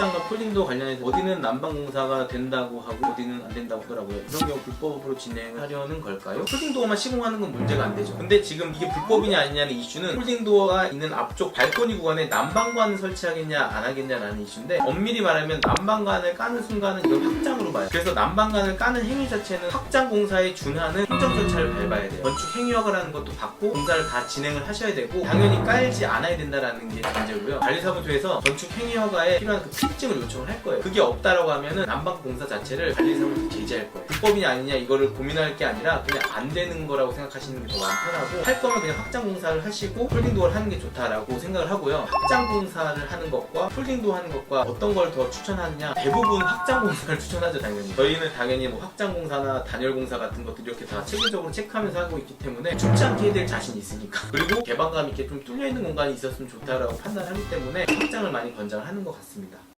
확장과 폴딩도 관련해서 어디는 난방공사가 된다고 하고 어디는 안 된다고 하더라고요. 이런 경우 불법으로 진행하려는 걸까요? 폴딩도어만 시공하는 건 문제가 안 되죠. 근데 지금 이게 불법이냐 아니냐는 이슈는 폴딩도어가 있는 앞쪽 발코니 구간에 난방관을 설치하겠냐 안 하겠냐라는 이슈인데 엄밀히 말하면 난방관을 까는 순간은 이걸 확장으로 봐요. 그래서 난방관을 까는 행위 자체는 확장 공사에 준하는 행정 절차를 밟아야 돼요. 건축 행위허가라는 것도 받고 공사를 다 진행을 하셔야 되고 당연히 깔지 않아야 된다라는 게 문제고요. 관리사무소에서 건축 행위허가에 필요한 그 필증을 요청을 할 거예요. 그게 없다라고 하면은 난방 공사 자체를 관리사무소에 제지할 거예요. 불법이냐 아니냐 이거를 고민할 게 아니라 그냥 안 되는 거라고 생각하시는 게더 마음 편하고 할 거면 그냥 확장 공사를 하시고 폴딩도어를 하는 게 좋다라고 생각을 하고요. 확장 공사를 하는 것과 폴딩도 하는 것과 어떤 걸 더 추천하느냐 대부분 확장 공사를 추천하죠 당연히. 저희는 당연히 뭐 확장 공사나 단열 공사 같은 것들 이렇게 다 체계적으로 체크하면서 하고 있기 때문에 춥지 않게 해야 될 자신 이 있으니까. 그리고 개방감 있게 좀 뚫려 있는 공간이 있었으면 좋다라고 판단하기 때문에 확장을 많이 권장을 하는 것 같습니다.